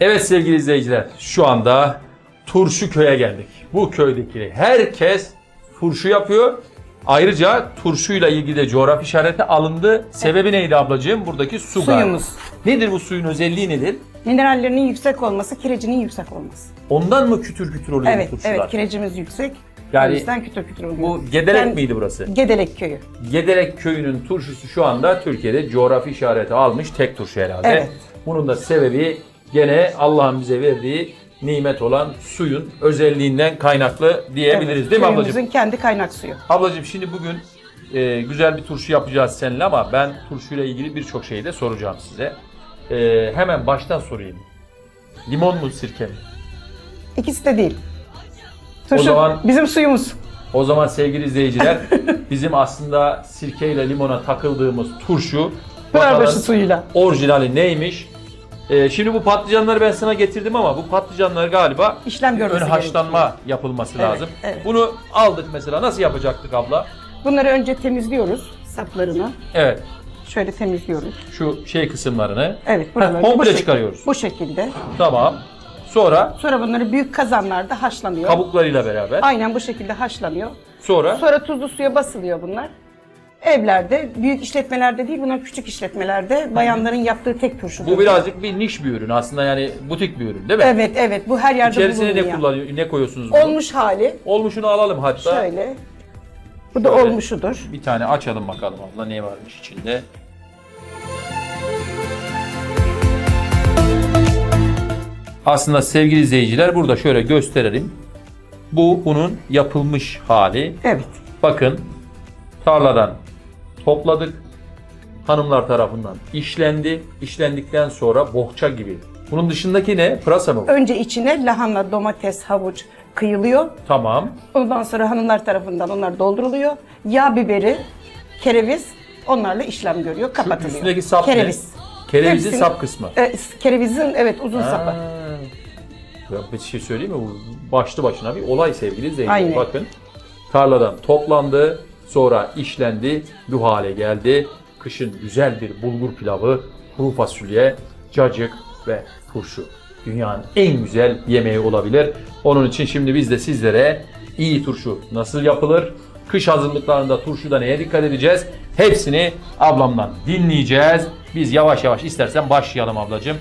Evet sevgili izleyiciler, şu anda Turşu köye geldik. Bu köydeki herkes turşu yapıyor. Ayrıca turşuyla ilgili de coğrafi işareti alındı. Sebebi neydi ablacığım? Buradaki su galiba. Suyumuz. Nedir bu suyun özelliği nedir? Minerallerinin yüksek olması, kirecinin yüksek olması. Ondan mı kütür kütür oluyor Evet, bu turşular? evet kirecimiz yüksek. Yani o yüzden kütür kütür oluyor. Bu Gedelek Ben- miydi burası? Gedelek köyü. Gederek köyünün turşusu şu anda Türkiye'de coğrafi işareti almış tek turşu herhalde. Evet. Bunun da sebebi gene Allah'ın bize verdiği nimet olan suyun özelliğinden kaynaklı diyebiliriz Evet, değil mi ablacığım? Kendi kaynak suyu. Ablacığım şimdi bugün e, güzel bir turşu yapacağız seninle ama ben turşuyla ilgili birçok şeyi de soracağım size. E, hemen baştan sorayım. Limon mu sirke mi? İkisi de değil. Turşu zaman- bizim suyumuz. O zaman sevgili izleyiciler bizim aslında sirke ile limona takıldığımız turşu Pınarbaşı suyuyla. orijinali neymiş? Ee, şimdi bu patlıcanları ben sana getirdim ama bu patlıcanlar galiba İşlem ön görmesi haşlanma yapılması Evet, lazım. evet. Bunu aldık mesela nasıl yapacaktık abla? Bunları önce temizliyoruz saplarını. Evet Şöyle temizliyoruz. şu şey kısımlarını. Evet, buraları komple şekilde- çıkarıyoruz. Bu şekilde. Tamam. Sonra Sonra bunları büyük kazanlarda haşlanıyor. kabuklarıyla beraber. Aynen bu şekilde haşlanıyor. Sonra Sonra tuzlu suya basılıyor bunlar. Evlerde, büyük işletmelerde değil, bunlar küçük işletmelerde bayanların yaptığı tek turşudur. bu birazcık bir niş bir ürün aslında yani butik bir ürün değil mi? Evet, evet. Bu her yerde İçerisine ne bulunuyor. kullanıyor? Ne koyuyorsunuz? bunu? Olmuş hali. Olmuşunu alalım hatta. Şöyle. Bu da Şöyle. olmuşudur. Bir tane açalım bakalım abla ne varmış içinde. Aslında sevgili izleyiciler burada şöyle gösterelim. Bu bunun yapılmış hali. Evet. Bakın tarladan topladık. Hanımlar tarafından işlendi. İşlendikten sonra bohça gibi. Bunun dışındaki ne? Pırasa mı? Önce içine lahana, domates, havuç kıyılıyor. Tamam. Ondan sonra hanımlar tarafından onlar dolduruluyor. Yağ biberi, kereviz onlarla işlem görüyor, kapatılıyor. Üstündeki sap ne? Kereviz. Kerevizin Hepsini- sap kısmı. E, kerevizin evet uzun sapı. Ha. Ya bir şey söyleyeyim mi? Bu başlı başına bir olay sevgili izleyiciler. Aynen. Bakın tarladan toplandı, sonra işlendi, bu hale geldi. Kışın güzel bir bulgur pilavı, kuru fasulye, cacık ve turşu. Dünyanın en güzel yemeği olabilir. Onun için şimdi biz de sizlere iyi turşu nasıl yapılır, kış hazırlıklarında turşuda neye dikkat edeceğiz? Hepsini ablamdan dinleyeceğiz. Biz yavaş yavaş istersen başlayalım ablacığım.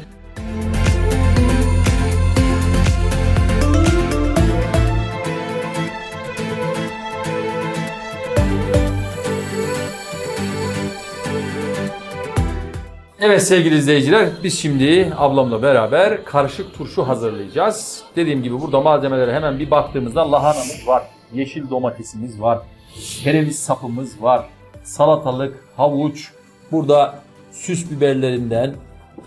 Evet sevgili izleyiciler biz şimdi ablamla beraber karışık turşu hazırlayacağız. Dediğim gibi burada malzemelere hemen bir baktığımızda lahanamız var, yeşil domatesimiz var, kereviz sapımız var, salatalık, havuç, burada süs biberlerinden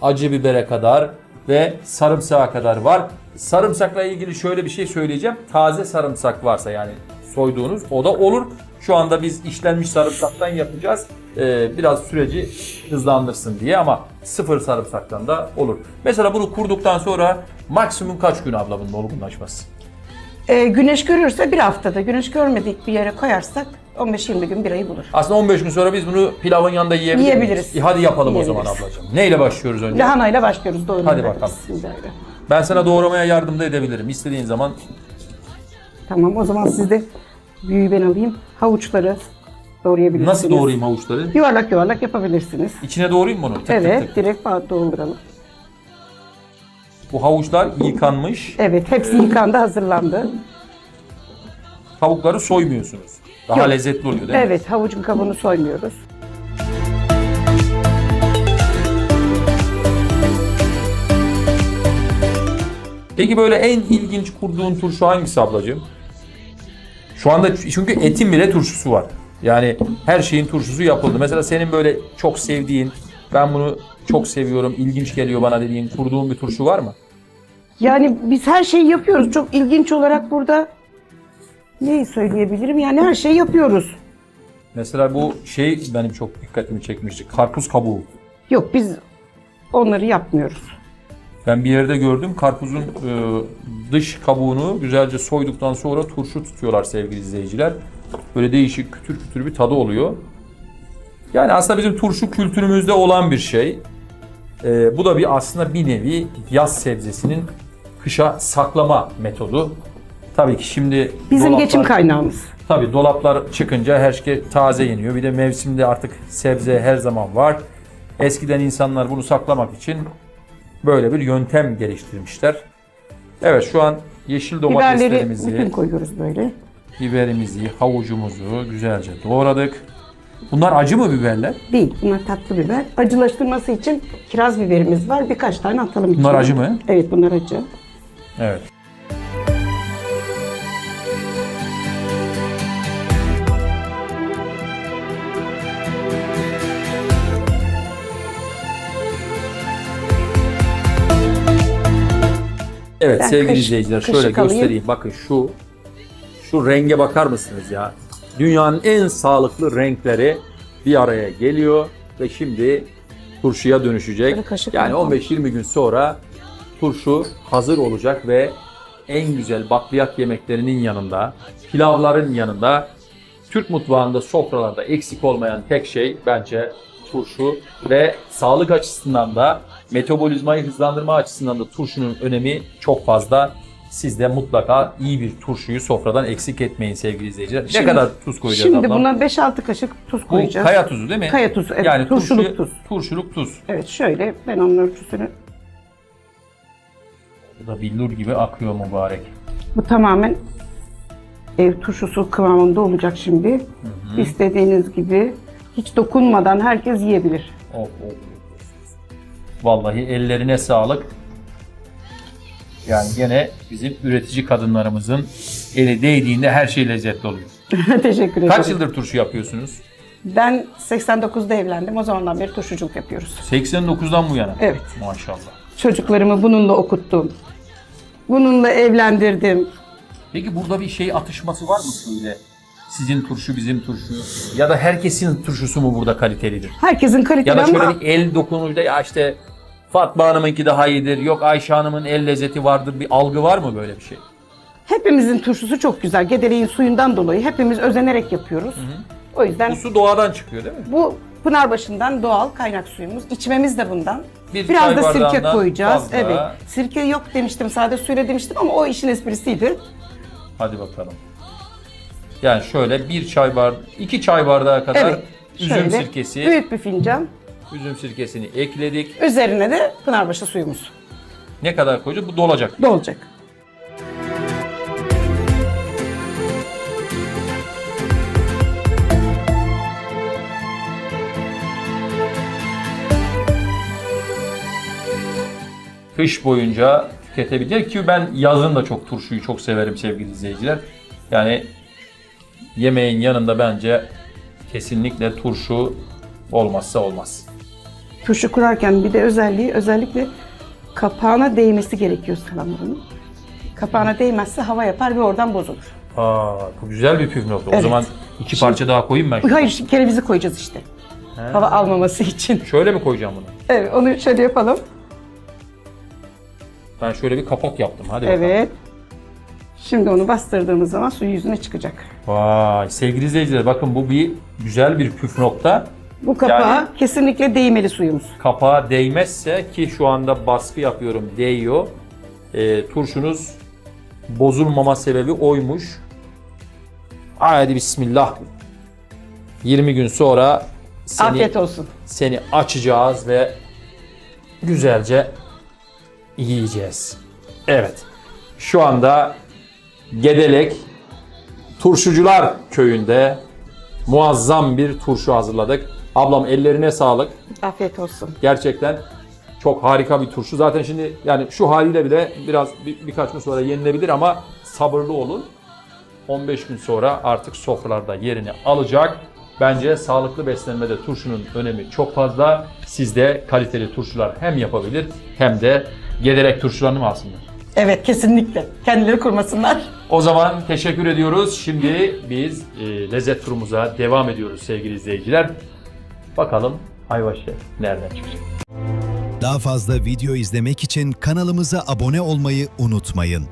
acı bibere kadar ve sarımsağa kadar var. Sarımsakla ilgili şöyle bir şey söyleyeceğim. Taze sarımsak varsa yani soyduğunuz o da olur. Şu anda biz işlenmiş sarımsaktan yapacağız. Ee, biraz süreci hızlandırsın diye ama sıfır sarımsaktan da olur. Mesela bunu kurduktan sonra maksimum kaç gün abla bunun olgunlaşması? E, güneş görürse bir haftada, güneş görmedik bir yere koyarsak 15-20 gün bir ayı bulur. Aslında 15 gün sonra biz bunu pilavın yanında yiyebilir miyiz? Yiyebiliriz. E, Hadi yapalım o zaman Yiyebiliriz. ablacığım. Neyle başlıyoruz önce? Lahanayla başlıyoruz doğru. Hadi bakalım. Ben sana doğramaya yardım da edebilirim. İstediğin zaman Tamam o zaman siz de büyüğü ben alayım. Havuçları doğrayabilirsiniz. nasıl doğrayayım havuçları? Yuvarlak yuvarlak yapabilirsiniz. İçine doğrayayım mı onu? Tık tık evet, tık. direkt bağ- dolduralım. Bu havuçlar yıkanmış. Evet, hepsi yıkandı, hazırlandı. Tavukları soymuyorsunuz. Daha Yok. lezzetli oluyor değil mi? Evet, havucun kabuğunu soymuyoruz. Peki böyle en ilginç kurduğun turşu hangisi ablacığım? Şu anda çünkü etin bile turşusu var. Yani her şeyin turşusu yapıldı. Mesela senin böyle çok sevdiğin, ben bunu çok seviyorum, ilginç geliyor bana dediğin kurduğun bir turşu var mı? Yani biz her şeyi yapıyoruz. Çok ilginç olarak burada neyi söyleyebilirim? Yani her şeyi yapıyoruz. Mesela bu şey benim çok dikkatimi çekmişti. Karpuz kabuğu. Yok biz onları yapmıyoruz. Ben bir yerde gördüm karpuzun e, dış kabuğunu güzelce soyduktan sonra turşu tutuyorlar sevgili izleyiciler. Böyle değişik kütür kütür bir tadı oluyor. Yani aslında bizim turşu kültürümüzde olan bir şey. Ee, bu da bir aslında bir nevi yaz sebzesinin kışa saklama metodu. Tabii ki şimdi Bizim dolaplar- geçim kaynağımız. Tabii dolaplar çıkınca her şey taze yeniyor. Bir de mevsimde artık sebze her zaman var. Eskiden insanlar bunu saklamak için böyle bir yöntem geliştirmişler. Evet şu an yeşil domateslerimizi, bütün koyuyoruz böyle. biberimizi, havucumuzu güzelce doğradık. Bunlar acı mı biberler? Değil, bunlar tatlı biber. Acılaştırması için kiraz biberimiz var. Birkaç tane atalım Bunlar içine. acı mı? Evet, bunlar acı. Evet. Evet Ben sevgili kaş- izleyiciler şöyle alayım. göstereyim. Bakın şu şu renge bakar mısınız ya? Dünyanın en sağlıklı renkleri bir araya geliyor ve şimdi turşuya dönüşecek. Yani alalım. 15-20 gün sonra turşu hazır olacak ve en güzel bakliyat yemeklerinin yanında, pilavların yanında Türk mutfağında sofralarda eksik olmayan tek şey bence turşu ve sağlık açısından da metabolizmayı hızlandırma açısından da turşunun önemi çok fazla. Siz de mutlaka iyi bir turşuyu sofradan eksik etmeyin sevgili izleyiciler. ne Şimdi- kadar tuz koyacağız Şimdi ablam? buna 5-6 kaşık tuz Bu koyacağız. kaya tuzu değil mi? Kaya tuzu, evet. Yani Turşuluk turşu- tuz. Turşuluk tuz. Evet, şöyle ben onun ölçüsünü... Bu da billur gibi akıyor mübarek. Bu tamamen ev turşusu kıvamında olacak şimdi. İstediğiniz gibi hiç dokunmadan herkes yiyebilir. Of, of. Vallahi ellerine sağlık. Yani gene bizim üretici kadınlarımızın eli değdiğinde her şey lezzetli oluyor. Teşekkür ederim. Kaç yıldır turşu yapıyorsunuz? Ben 89'da evlendim. O zamandan beri turşuculuk yapıyoruz. 89'dan bu yana. Evet. Maşallah. Çocuklarımı bununla okuttum. Bununla evlendirdim. Peki burada bir şey atışması var mı şöyle? Sizin turşu bizim turşu ya da herkesin turşusu mu burada kalitelidir? Herkesin Ya kaliteli da ama şöyle bir el dokunuyla ya işte Fatma Hanım'ınki daha iyidir. Yok Ayşe Hanım'ın el lezzeti vardır. Bir algı var mı böyle bir şey? hepimizin turşusu çok güzel. Gedeleğin suyundan dolayı hepimiz özenerek yapıyoruz. O yüzden Bu su doğadan çıkıyor değil mi? bu Pınarbaşı'ndan doğal kaynak suyumuz. İçmemiz de bundan. Bir Biraz çay da sirke bardağından koyacağız. fazla. Evet. Sirke yok demiştim. Sade suyla demiştim ama o işin esprisiydi. Hadi bakalım. Yani şöyle bir çay bardağı, iki çay bardağı kadar Evet. üzüm şöyle sirkesi, Büyük bir fincan. üzüm sirkesini ekledik. Üzerine de Pınarbaşı suyumuz. Ne kadar koyacağız? Bu dolacak. Dolacak. Kış boyunca tüketebilir ki ben yazın da çok turşuyu çok severim sevgili izleyiciler. Yani yemeğin yanında bence kesinlikle turşu olmazsa olmaz. Turşu kurarken bir de özelliği özellikle kapağına değmesi gerekiyor salamların. Kapağına değmezse hava yapar ve oradan bozulur. Aa, bu güzel bir püf nokta. O Evet. zaman iki parça daha koyayım ben. şuna. Hayır şimdi kerevizi koyacağız işte. Hava almaması için. Şöyle mi koyacağım bunu? Evet onu şöyle yapalım. Ben şöyle bir kapak yaptım. Hadi bakalım. Evet. Şimdi onu bastırdığımız zaman su yüzüne çıkacak. Vay sevgili izleyiciler bakın bu bir güzel bir püf nokta. Bu kapağa Yani- kesinlikle değmeli suyumuz. Kapağa değmezse ki şu anda baskı yapıyorum değiyor. E, turşunuz bozulmama sebebi oymuş. Haydi bismillah. 20 gün sonra seni, Afiyet olsun. seni açacağız ve güzelce yiyeceğiz. Evet. Şu anda Gedelek Turşucular Köyü'nde muazzam bir turşu hazırladık. Ablam ellerine sağlık. Afiyet olsun. Gerçekten çok harika bir turşu. Zaten şimdi yani şu haliyle bile biraz bir, birkaç gün sonra yenilebilir ama sabırlı olun. 15 gün sonra artık sofralarda yerini alacak. Bence sağlıklı beslenmede turşunun önemi çok fazla. Siz de kaliteli turşular hem yapabilir hem de gelerek turşularını mı alsınlar? Evet kesinlikle. Kendileri kurmasınlar. O zaman teşekkür ediyoruz. Şimdi biz e, lezzet turumuza devam ediyoruz sevgili izleyiciler. Bakalım ayva şef nereden çıkacak? Daha fazla video izlemek için kanalımıza abone olmayı unutmayın.